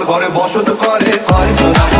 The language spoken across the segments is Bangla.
আমার ঘরে বসত করে করে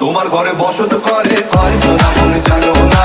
তোমার ঘরে বসত করে করে জানো না।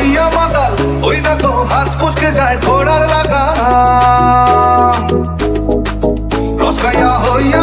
হইয়া মাতাল ওই দেখো হাত পুচকে যায় ঘোড়ার লাগা রসকাইয়া হইয়া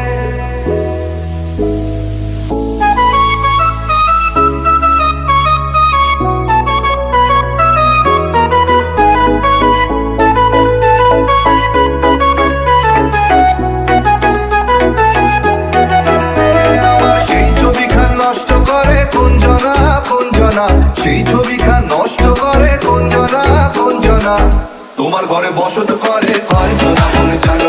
ছবিখা নষ্ট করে কোঞ্জনা কোঞ্জনা তোমার ঘরে বসত করে হয় না